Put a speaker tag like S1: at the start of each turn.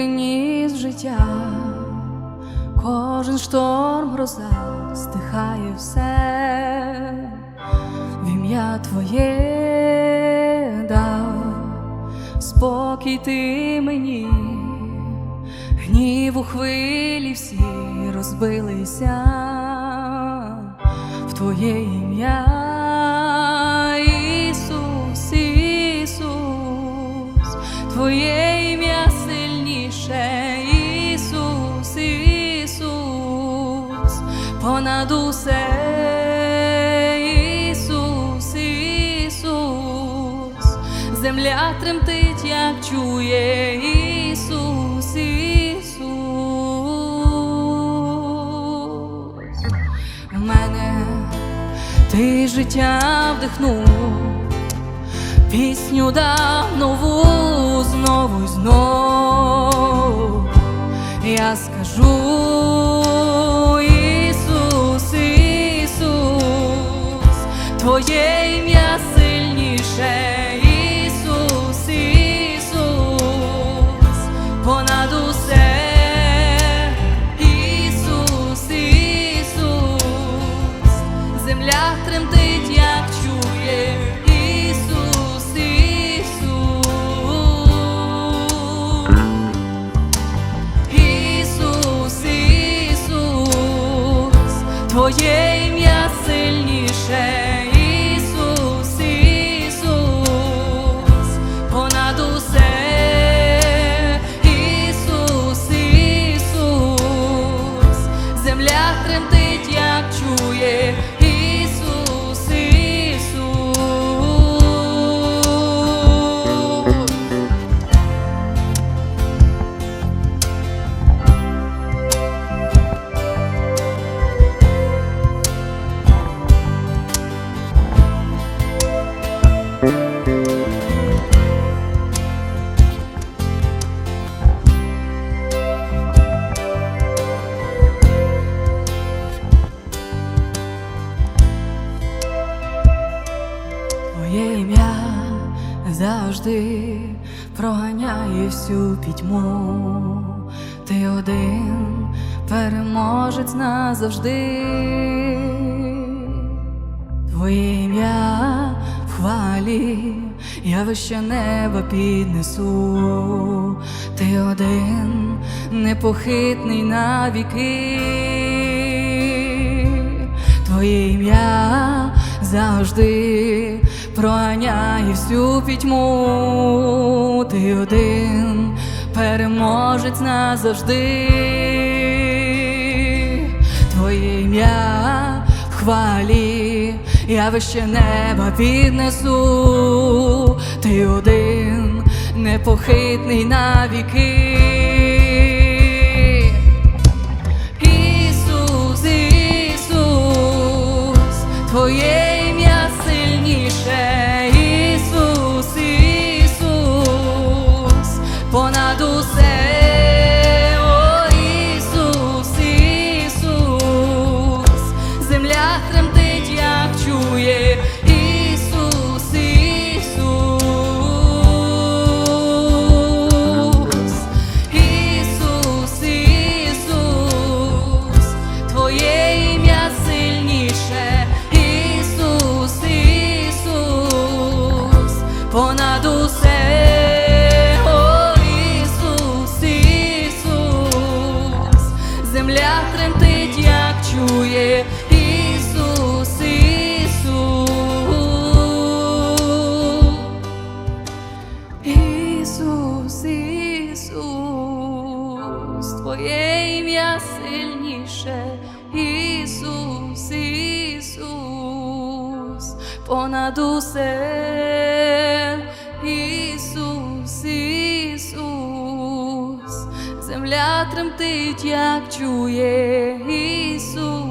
S1: приніс життя, кожен шторм гроза стихає все, в ім'я Твоє дав, спокій ти мені, гнів у хвилі всі розбилися. В Твоє ім'я, понад усе, Ісус, Ісус, земля тремтить, як чує Ісус, Ісус. В мене ти життя вдихнув, пісню дав нову знову й знов. Я скажу тремтить, як чує, Ісус, Ісус. Ісус, Ісус, Твоє ім'я сильніше, земля тремтить, як чує, завжди проганяє всю пітьму. Ти один переможець назавжди. Твоє ім'я в хвалі, я вище неба піднесу. Ти один непохитний навіки. Твоє ім'я завжди проганяє всю пітьму. Ти один переможець назавжди. Твоє ім'я в хвалі, я вище неба піднесу. Ти один непохитний навіки. Сильніше, понад усе, Ісус, Ісус, земля тремтить, як чує Ісус.